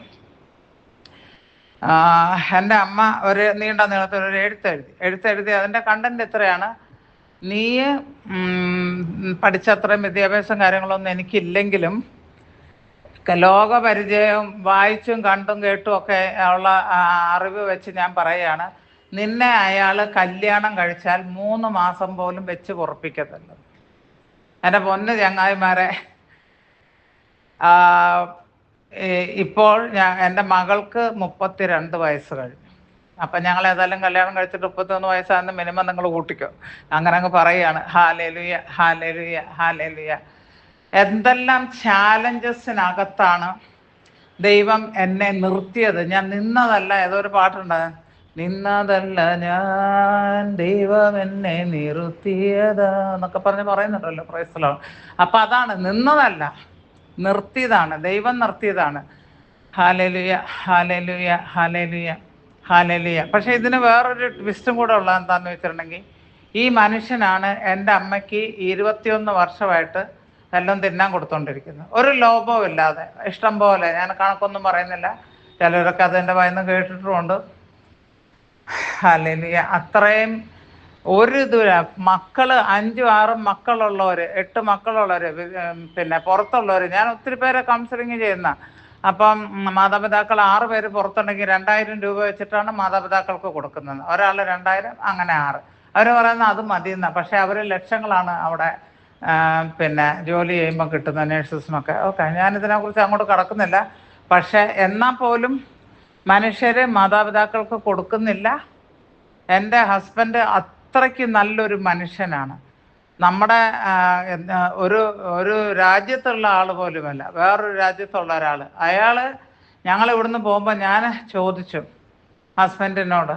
എന്റെ അമ്മ ഒരു നീണ്ട നീളത്തിൽ ഒരു എഴുത്തെഴുതി എഴുത്തെഴുതി അതിന്റെ കണ്ടന്റ് എത്രയാണ് നീ പഠിച്ച പഠിച്ചത്രയും വിദ്യാഭ്യാസം കാര്യങ്ങളൊന്നും എനിക്കില്ലെങ്കിലും ലോകപരിചയവും വായിച്ചും കണ്ടും കേട്ടും ഒക്കെ ഉള്ള അറിവ് വെച്ച് ഞാൻ പറയുകയാണ്. നിന്നെ അയാൾ കല്യാണം കഴിച്ചാൽ മൂന്ന് മാസം പോലും വെച്ച് പൊറപ്പിക്കത്തില്ല. എന്റെ പൊന്ന് ചങ്ങായിമാരെ ഇപ്പോൾ ഞാൻ എന്റെ മകൾക്ക് മുപ്പത്തിരണ്ട് വയസ്സ് കഴിഞ്ഞു. അപ്പം ഞങ്ങൾ ഏതായാലും കല്യാണം കഴിച്ചിട്ട് മുപ്പത്തൊന്ന് വയസ്സാകുന്ന മിനിമം നിങ്ങൾ കൂട്ടിക്കോ. അങ്ങനെ അങ്ങ് പറയുകയാണ് ഹാലേലുയ ഹാലേലുയ ഹാലേലുയ. എന്തെല്ലാം ചാലഞ്ചസിനകത്താണ് ദൈവം എന്നെ നിർത്തിയത്. ഞാൻ നിന്നതല്ല ഏതോ ഒരു പാട്ടുണ്ട്. നിന്നതല്ല ഞാൻ ദൈവം എന്നെ നിർത്തിയത് എന്നൊക്കെ പറഞ്ഞ് പറയുന്നുണ്ടല്ലോ പ്രൈസലോ അപ്പൊ അതാണ് നിന്നതല്ല നിർത്തിയതാണ് ദൈവം നിർത്തിയതാണ്. ഹാലലുയ ഹാലലുയ ഹാലലുയ ഹാലലുയ പക്ഷെ ഇതിന് വേറൊരു ട്വിസ്റ്റും കൂടെ ഉള്ളത് എന്താന്ന് വെച്ചിട്ടുണ്ടെങ്കിൽ ഈ മനുഷ്യനാണ് എന്റെ അമ്മയ്ക്ക് ഇരുപത്തിയൊന്ന് വർഷമായിട്ട് എല്ലാം തിന്നാൻ കൊടുത്തോണ്ടിരിക്കുന്നത്. ഒരു ലോഭവും ഇല്ലാതെ ഇഷ്ടം പോലെ ഞാൻ കണക്കൊന്നും പറയുന്നില്ല. ചിലരൊക്കെ അത് എന്റെ വായിന്ന് കേട്ടിട്ടുമുണ്ട്. അല്ലെങ്കിൽ അത്രയും ഒരു ഇതുമില്ല മക്കൾ അഞ്ചും ആറും മക്കളുള്ളവര് എട്ട് മക്കളുള്ളവര് പിന്നെ പുറത്തുള്ളവര്. ഞാൻ ഒത്തിരി പേരെ കൗൺസിലിംഗ് ചെയ്യുന്ന. അപ്പം മാതാപിതാക്കൾ ആറ് പേര് പുറത്തുണ്ടെങ്കിൽ രണ്ടായിരം രൂപ വെച്ചിട്ടാണ് മാതാപിതാക്കൾക്ക് കൊടുക്കുന്നത്. ഒരാൾ രണ്ടായിരം അങ്ങനെ ആറ്. അവർ പറയുന്നത് അത് മതിയെന്ന. പക്ഷെ അവർ ലക്ഷങ്ങളാണ് അവിടെ പിന്നെ ജോലി ചെയ്യുമ്പോൾ കിട്ടുന്ന നേഴ്സസിനൊക്കെ ഓക്കെ ഞാനിതിനെക്കുറിച്ച് അങ്ങോട്ട് കടക്കുന്നില്ല. പക്ഷെ എന്നാൽ പോലും മനുഷ്യര് മാതാപിതാക്കൾക്ക് കൊടുക്കുന്നില്ല. എന്റെ ഹസ്ബൻഡ് അത്രയ്ക്ക് നല്ലൊരു മനുഷ്യനാണ്. നമ്മുടെ ഒരു ഒരു രാജ്യത്തുള്ള ആൾ പോലുമല്ല. വേറൊരു രാജ്യത്തുള്ള ഒരാൾ അയാൾ ഞങ്ങൾ ഇവിടുന്ന് പോകുമ്പോൾ ഞാൻ ചോദിച്ചു ഹസ്ബൻഡിനോട്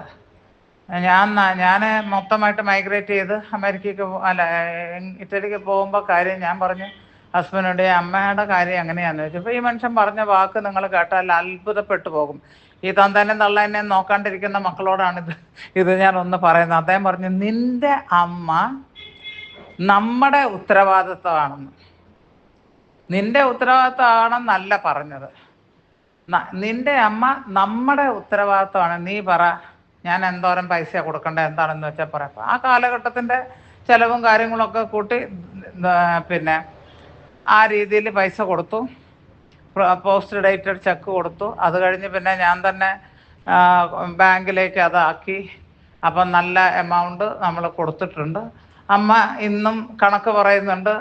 ഞാൻ ഞാൻ മൊത്തമായിട്ട് മൈഗ്രേറ്റ് ചെയ്ത് അമേരിക്കയ്ക്ക് അല്ല ഇറ്റലിക്ക് പോകുമ്പോൾ കാര്യം ഞാൻ പറഞ്ഞു. ഹസ്ബൻഡിനോട് അമ്മയുടെ കാര്യം എങ്ങനെയാന്ന് വെച്ചപ്പോൾ ഈ മനുഷ്യൻ പറഞ്ഞ വാക്ക് നിങ്ങൾ കേട്ടാൽ അത്ഭുതപ്പെട്ടു പോകും. ഈ തന്തനെ തള്ളനെ നോക്കാണ്ടിരിക്കുന്ന മക്കളോടാണിത്. ഇത് ഞാൻ ഒന്ന് പറയുന്നത്. അദ്ദേഹം പറഞ്ഞു നിന്റെ അമ്മ നമ്മുടെ ഉത്തരവാദിത്വമാണെന്ന്. നിന്റെ ഉത്തരവാദിത്വമാണെന്നല്ല പറഞ്ഞത്. നിന്റെ അമ്മ നമ്മുടെ ഉത്തരവാദിത്വമാണ്. നീ പറ ഞാൻ എന്തോരം പൈസ കൊടുക്കേണ്ടത് എന്താണെന്ന് വെച്ചാൽ പറയാം ആ കാലഘട്ടത്തിന്റെ ചെലവും കാര്യങ്ങളൊക്കെ കൂട്ടി പിന്നെ ആ രീതിയിൽ പൈസ കൊടുത്തു. പോസ്റ്റ് ഡേറ്റഡ് ചെക്ക് കൊടുത്തു. അത് കഴിഞ്ഞ് പിന്നെ ഞാൻ തന്നെ ബാങ്കിലേക്ക് അതാക്കി. അപ്പം നല്ല എമൗണ്ട് നമ്മൾ കൊടുത്തിട്ടുണ്ട്. അമ്മ ഇന്നും കണക്ക് പറയുന്നുണ്ട്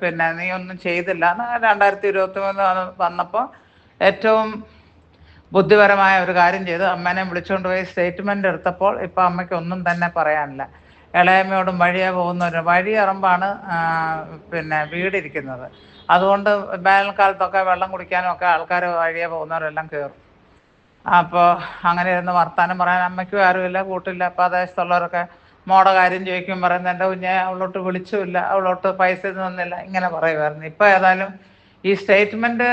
പിന്നെ നീ ഒന്നും ചെയ്തില്ല. എന്ന് രണ്ടായിരത്തി ഇരുപത്തി മൂന്ന് വന്നപ്പോൾ ഏറ്റവും ബുദ്ധിപരമായ ഒരു കാര്യം ചെയ്തു. അമ്മേനെ വിളിച്ചുകൊണ്ട് പോയി സ്റ്റേറ്റ്മെന്റ് എടുത്തപ്പോൾ ഇപ്പം അമ്മയ്ക്ക് ഒന്നും തന്നെ പറയാനില്ല. ഇളയമ്മയോടും വഴിയെ പോകുന്നവരും വഴി ഇറമ്പാണ് പിന്നെ വീടിരിക്കുന്നത്. അതുകൊണ്ട് വേനൽക്കാലത്തൊക്കെ വെള്ളം കുടിക്കാനും ഒക്കെ ആൾക്കാർ വഴിയെ പോകുന്നവരെല്ലാം കയറും അപ്പോൾ അങ്ങനെ ഇരുന്ന് വർത്താനം പറയാൻ അമ്മയ്ക്കും ആരുമില്ല കൂട്ടില്ല. പ്രദേശത്തുള്ളവരൊക്കെ മോടെ കാര്യം ചോദിക്കും പറയുന്നത് എന്റെ കുഞ്ഞെ അവളോട്ട് വിളിച്ചുമില്ല അവളോട്ട് പൈസ തന്നില്ല. ഇങ്ങനെ പറയുമായിരുന്നു. ഇപ്പോൾ ഏതായാലും ഈ സ്റ്റേറ്റ്മെന്റ്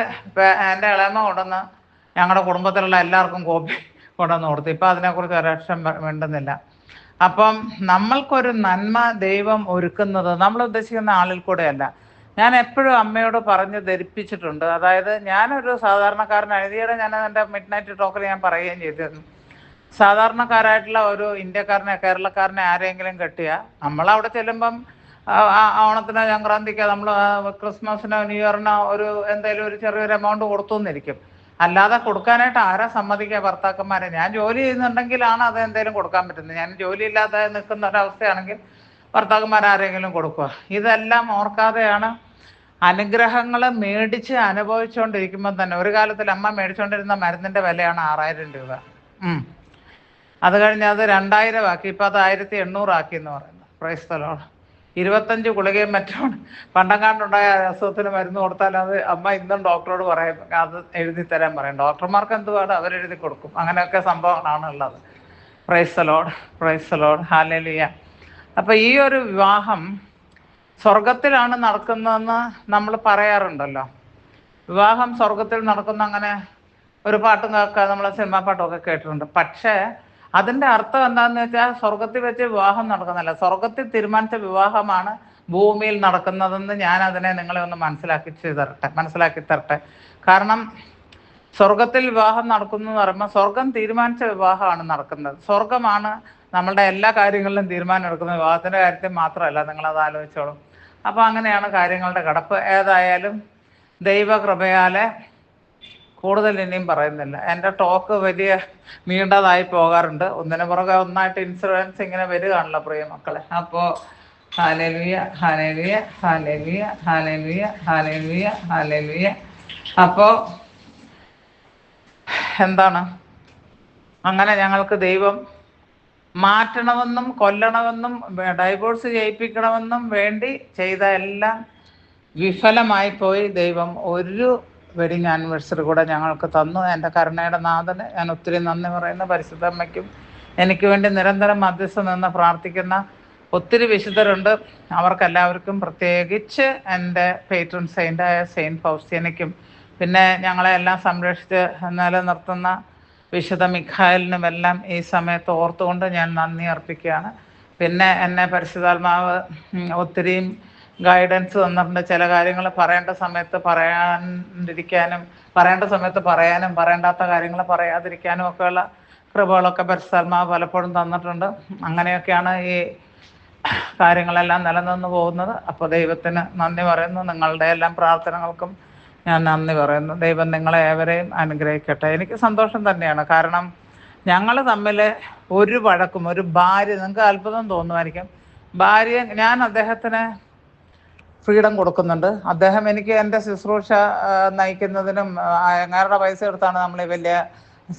എന്റെ ഇളയമ്മ കൊണ്ടുവന്ന് ഞങ്ങളുടെ കുടുംബത്തിലുള്ള എല്ലാവർക്കും കോപ്പി കൊണ്ടുവന്ന് കൊടുത്തു. ഇപ്പം അതിനെക്കുറിച്ച് ഒരക്ഷം വേണ്ടുന്നില്ല അപ്പം നമ്മൾക്കൊരു നന്മ ദൈവം ഒരുക്കുന്നത് നമ്മൾ ഉദ്ദേശിക്കുന്ന ആളിൽ കൂടെയല്ല. ഞാൻ എപ്പോഴും അമ്മയോട് പറഞ്ഞ് ധരിപ്പിച്ചിട്ടുണ്ട്. അതായത് ഞാനൊരു സാധാരണക്കാരൻ അഴുതിയുടെ ഞാൻ എന്റെ മിഡ് നൈറ്റ് ടോക്കിൽ ഞാൻ പറയുകയും ചെയ്തിരുന്നു. സാധാരണക്കാരായിട്ടുള്ള ഒരു ഇന്ത്യക്കാരനെ കേരളക്കാരനെ ആരെങ്കിലും കെട്ടിയ നമ്മളവിടെ ചെല്ലുമ്പം ഓണത്തിനോ സംക്രാന്തിക്കോ നമ്മൾ ക്രിസ്മസിനോ ന്യൂ ഇയറിനോ ഒരു എന്തെങ്കിലും ഒരു ചെറിയൊരു എമൗണ്ട് കൊടുത്തു എന്നിരിക്കും അല്ലാതെ കൊടുക്കാനായിട്ട് ആരാ സമ്മതിക്കുക ഭർത്താക്കന്മാരെ? ഞാൻ ജോലി ചെയ്യുന്നുണ്ടെങ്കിലാണ് അത് എന്തെങ്കിലും കൊടുക്കാൻ പറ്റുന്നത്. ഞാൻ ജോലി ഇല്ലാതെ നിൽക്കുന്ന ഒരവസ്ഥയാണെങ്കിൽ ഭർത്താക്കന്മാർ ആരെങ്കിലും കൊടുക്കുക. ഇതെല്ലാം ഓർക്കാതെയാണ് അനുഗ്രഹങ്ങൾ മേടിച്ച് അനുഭവിച്ചുകൊണ്ടിരിക്കുമ്പോൾ തന്നെ ഒരു കാലത്തിൽ അമ്മ മേടിച്ചുകൊണ്ടിരുന്ന മരുന്നിന്റെ വിലയാണ് ആറായിരം രൂപ. അത് കഴിഞ്ഞ് അത് രണ്ടായിരം ആക്കി ഇപ്പം അത് ആയിരത്തി എണ്ണൂറാക്കി എന്ന് പറയുന്നു പ്രൈസ്തലോട് ഇരുപത്തഞ്ച് ഗുളികയും മറ്റും പണ്ടങ്ങാണ്ടുണ്ടായ അസുഖത്തിന് മരുന്ന് കൊടുത്താൽ അത് അമ്മ ഇന്നും ഡോക്ടറോട് പറയും അത് എഴുതി തരാൻ പറയും. ഡോക്ടർമാർക്ക് എന്തുവാണ് അവരെഴുതി കൊടുക്കും. അങ്ങനെയൊക്കെ സംഭവങ്ങളാണ് ഉള്ളത്. പ്രൈസലോഡ് പ്രൈസലോഡ് ഹാലലിയ അപ്പം ഈ ഒരു വിവാഹം സ്വർഗത്തിലാണ് നടക്കുന്നതെന്ന് നമ്മൾ പറയാറുണ്ടല്ലോ. വിവാഹം സ്വർഗത്തിൽ നടക്കുന്ന അങ്ങനെ ഒരു പാട്ടും കേൾക്കുക നമ്മൾ സിനിമാ പാട്ടൊക്കെ കേട്ടിട്ടുണ്ട്. പക്ഷേ അതിന്റെ അർത്ഥം എന്താണെന്ന് വെച്ചാൽ സ്വർഗത്തിൽ വെച്ച് വിവാഹം നടക്കുന്നില്ല സ്വർഗത്തിൽ തീരുമാനിച്ച വിവാഹമാണ് ഭൂമിയിൽ നടക്കുന്നതെന്ന് ഞാൻ അതിനെ നിങ്ങളെ ഒന്ന് മനസ്സിലാക്കി തരട്ടെ മനസ്സിലാക്കി തരട്ടെ. കാരണം സ്വർഗത്തിൽ വിവാഹം നടക്കുന്നു എന്ന് പറയുമ്പോൾ സ്വർഗം തീരുമാനിച്ച വിവാഹമാണ് നടക്കുന്നത്. സ്വർഗമാണ് നമ്മളുടെ എല്ലാ കാര്യങ്ങളിലും തീരുമാനം എടുക്കുന്നത് വിവാഹത്തിന്റെ കാര്യത്തിൽ മാത്രമല്ല അത് ആലോചിച്ചോളും. അപ്പോൾ അങ്ങനെയാണ് കാര്യങ്ങളുടെ കടപ്പ്. ഏതായാലും ദൈവകൃപയാലെ കൂടുതൽ ഇനിയും പറയുന്നില്ല. എന്റെ ടോക്ക് വലിയ നീണ്ടതായി പോകാറുണ്ട്. ഒന്നിനു പുറകെ ഒന്നായിട്ട് ഇൻഷുറൻസ് ഇങ്ങനെ വരികയാണല്ലോ പ്രിയ മക്കളെ. അപ്പോൾ ഹാലലുയ ഹാലലുയ ഹാലലുയ ഹാലലുയ ഹാലലുയ ഹാലലുയ അപ്പോൾ എന്താണ്? അങ്ങനെ ഞങ്ങൾക്ക് ദൈവം മാറ്റണമെന്നും കൊല്ലണമെന്നും ഡൈവോഴ്സ് ചെയ്യിപ്പിക്കണമെന്നും വേണ്ടി ചെയ്ത എല്ലാം വിഫലമായി പോയി ദൈവം. ഒരു വെഡിങ് ആനിവേഴ്സറി കൂടെ ഞങ്ങൾക്ക് തന്നു. എന്റെ കരുണയുടെ നാഥന് ഞാൻ ഒത്തിരി നന്ദി പറയുന്നു. പരിശുദ്ധമ്മയ്ക്കും എനിക്ക് വേണ്ടി നിരന്തരം മധ്യസ്ഥ നിന്ന് പ്രാർത്ഥിക്കുന്ന ഒത്തിരി വിശുദ്ധരുണ്ട്. അവർക്കെല്ലാവർക്കും പ്രത്യേകിച്ച് എന്റെ പേട്രൺ സെയിന്റായ സെയിന്റ് ഫൗസ്ത്യനയ്ക്കും പിന്നെ ഞങ്ങളെ എല്ലാം സംരക്ഷിച്ച് നിലനിർത്തുന്ന വിശുദ്ധ മിഖായലിനും എല്ലാം ഈ സമയത്ത് ഓർത്തുകൊണ്ട് ഞാൻ നന്ദി അർപ്പിക്കുകയാണ്. പിന്നെ എന്നെ പരിശുദ്ധാത്മാവ് ഒത്തിരിയും ഗൈഡൻസ് തന്നിട്ടുണ്ട്. ചില കാര്യങ്ങൾ പറയേണ്ട സമയത്ത് പറയാണ്ടിരിക്കാനും പറയേണ്ട സമയത്ത് പറയാനും പറയേണ്ടാത്ത കാര്യങ്ങൾ പറയാതിരിക്കാനും ഒക്കെയുള്ള കൃപകളൊക്കെ പരിശുദ്ധാത്മാവ് പലപ്പോഴും തന്നിട്ടുണ്ട്. അങ്ങനെയൊക്കെയാണ് ഈ കാര്യങ്ങളെല്ലാം നിലനിന്ന് പോകുന്നത്. അപ്പോൾ ദൈവത്തിന് നന്ദി പറയുന്നു. നിങ്ങളുടെ എല്ലാം പ്രാർത്ഥനകൾക്കും ഞാൻ നന്ദി പറയുന്നു. ദൈവം നിങ്ങളെ ഏവരെയും അനുഗ്രഹിക്കട്ടെ. എനിക്ക് സന്തോഷം തന്നെയാണ്. കാരണം ഞങ്ങൾ തമ്മിൽ ഒരു വഴക്കും ഒരു ഭാര്യ നിങ്ങൾക്ക് അത്ഭുതം തോന്നുമായിരിക്കും. ഭാര്യ ഞാൻ അദ്ദേഹത്തിന് ഫ്രീഡം കൊടുക്കുന്നുണ്ട്. അദ്ദേഹം എനിക്ക് എന്റെ ശുശ്രൂഷ നയിക്കുന്നതിനും അങ്ങാരുടെ പൈസ എടുത്താണ് നമ്മൾ വലിയ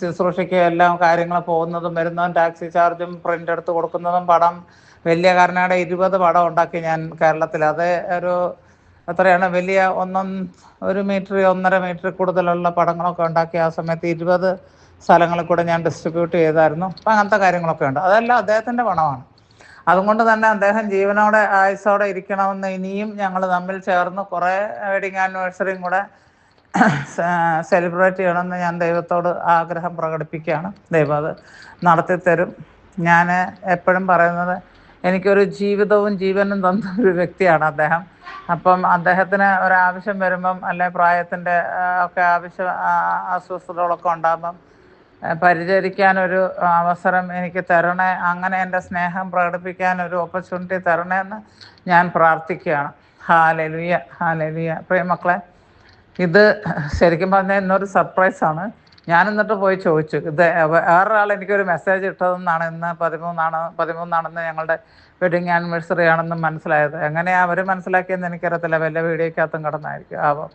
ശുശ്രൂഷയ്ക്ക് എല്ലാം കാര്യങ്ങൾ പോകുന്നതും വരുന്നതും ടാക്സി ചാർജും പ്രിന്റ് എടുത്ത് കൊടുക്കുന്നതും പടം വലിയ കാരനാടെ ഇരുപത് പടം ഉണ്ടാക്കി ഞാൻ കേരളത്തിൽ. അത് ഒരു എത്രയാണ് വലിയ ഒന്നും ഒരു മീറ്റർ ഒന്നര മീറ്റർ കൂടുതലുള്ള പടങ്ങളൊക്കെ ഉണ്ടാക്കി ആ സമയത്ത് ഇരുപത് സ്ഥലങ്ങളിൽ കൂടെ ഞാൻ ഡിസ്ട്രിബ്യൂട്ട് ചെയ്തായിരുന്നു. അപ്പം അങ്ങനത്തെ കാര്യങ്ങളൊക്കെ ഉണ്ട്. അതെല്ലാം അദ്ദേഹത്തിന്റെ പണമാണ്. അതുകൊണ്ട് തന്നെ അദ്ദേഹം ജീവനോടെ ആയുസോടെ ഇരിക്കണമെന്ന് ഇനിയും ഞങ്ങൾ തമ്മിൽ ചേർന്ന് കുറേ വെഡിങ് ആനിവേഴ്സറിയും കൂടെ സെലിബ്രേറ്റ് ചെയ്യണമെന്ന് ഞാൻ ദൈവത്തോട് ആഗ്രഹം പ്രകടിപ്പിക്കുകയാണ്. ദൈവം അത് നടത്തി തരും ഞാൻ എപ്പോഴും പറയുന്നത് എനിക്കൊരു ജീവിതവും ജീവനും തന്ന ഒരു വ്യക്തിയാണ് അദ്ദേഹം. അപ്പം അദ്ദേഹത്തിന് ഒരാവശ്യം വരുമ്പം അല്ലെ പ്രായത്തിന്റെ ഒക്കെ ആവശ്യം അസ്വസ്ഥതകളൊക്കെ ഉണ്ടാകുമ്പം പരിചരിക്കാനൊരു അവസരം എനിക്ക് തരണേ അങ്ങനെ എന്റെ സ്നേഹം പ്രകടിപ്പിക്കാൻ ഒരു ഓപ്പർച്യൂണിറ്റി തരണേ എന്ന് ഞാൻ പ്രാർത്ഥിക്കുകയാണ്. ഹാലലിയ ഹാലലിയ. പ്രിയമക്കളെ ഇത് ശരിക്കും പറഞ്ഞാൽ ഇന്നൊരു സർപ്രൈസാണ് ഞാൻ എന്നിട്ട് പോയി ചോദിച്ചു ഇത് വേറൊരാൾ എനിക്കൊരു മെസ്സേജ് ഇട്ടതെന്നാണ് ഇന്ന് പതിമൂന്നാണ് പതിമൂന്നാണെന്ന് ഞങ്ങളുടെ വെഡിങ് ആനിവേഴ്സറി ആണെന്ന് മനസ്സിലായത്. എങ്ങനെയാണ് അവർ മനസ്സിലാക്കിയെന്ന് എനിക്കറിയത്തില്ല. വല്ല വീഡിയോക്കകത്തും കിടന്നായിരിക്കും. ആവാം.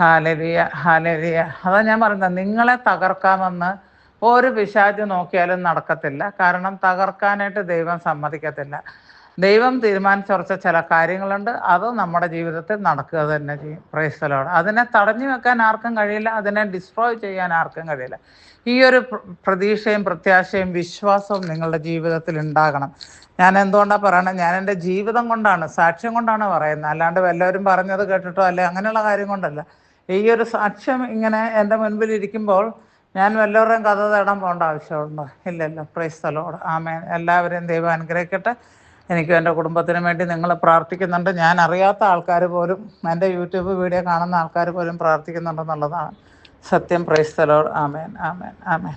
ഹാലലിയ ഹാലലിയ അതാ ഞാൻ പറയുന്നത് നിങ്ങളെ തകർക്കാമെന്ന് ഒരു പിശാച് നോക്കിയാലും നടക്കത്തില്ല. കാരണം തകർക്കാനായിട്ട് ദൈവം സമ്മതിക്കത്തില്ല. ദൈവം തീരുമാനിച്ചുറച്ച ചില കാര്യങ്ങളുണ്ട്. അത് നമ്മുടെ ജീവിതത്തിൽ നടക്കുക തന്നെ ചെയ്യും. പ്രൈസലോട് അതിനെ തടഞ്ഞു വെക്കാൻ ആർക്കും കഴിയില്ല. അതിനെ ഡിസ്ട്രോയ് ചെയ്യാൻ ആർക്കും കഴിയില്ല. ഈ ഒരു പ്ര- പ്രതീക്ഷയും പ്രത്യാശയും വിശ്വാസവും നിങ്ങളുടെ ജീവിതത്തിൽ ഉണ്ടാകണം. ഞാൻ എന്തുകൊണ്ടാണ് പറയണത്? ഞാൻ എന്റെ ജീവിതം കൊണ്ടാണ് സാക്ഷ്യം കൊണ്ടാണ് പറയുന്നത്. അല്ലാണ്ട് വല്ലവരും പറഞ്ഞത് കേട്ടിട്ടോ അല്ലെ അങ്ങനെയുള്ള കാര്യം കൊണ്ടല്ല. ഈ ഒരു സാക്ഷ്യം ഇങ്ങനെ എന്റെ മുൻപിൽ ഇരിക്കുമ്പോൾ ഞാൻ വല്ലവരുടെയും കഥ തേടാൻ പോകേണ്ട ആവശ്യമുണ്ടോ? ഇല്ലല്ലോ. പ്രൈസ് തലോട് ആമേ എല്ലാവരെയും ദൈവം അനുഗ്രഹിക്കട്ടെ. എനിക്കും എന്റെ കുടുംബത്തിനും വേണ്ടി നിങ്ങൾ പ്രാർത്ഥിക്കുന്നുണ്ട്. ഞാൻ അറിയാത്ത ആൾക്കാർ പോലും എന്റെ യൂട്യൂബ് വീഡിയോ കാണുന്ന ആൾക്കാർ പോലും പ്രാർത്ഥിക്കുന്നുണ്ടെന്നുള്ളതാണ് സത്യം. പ്രൈസ് തലോർ ആമേൻ. ആമേൻ. ആമേൻ.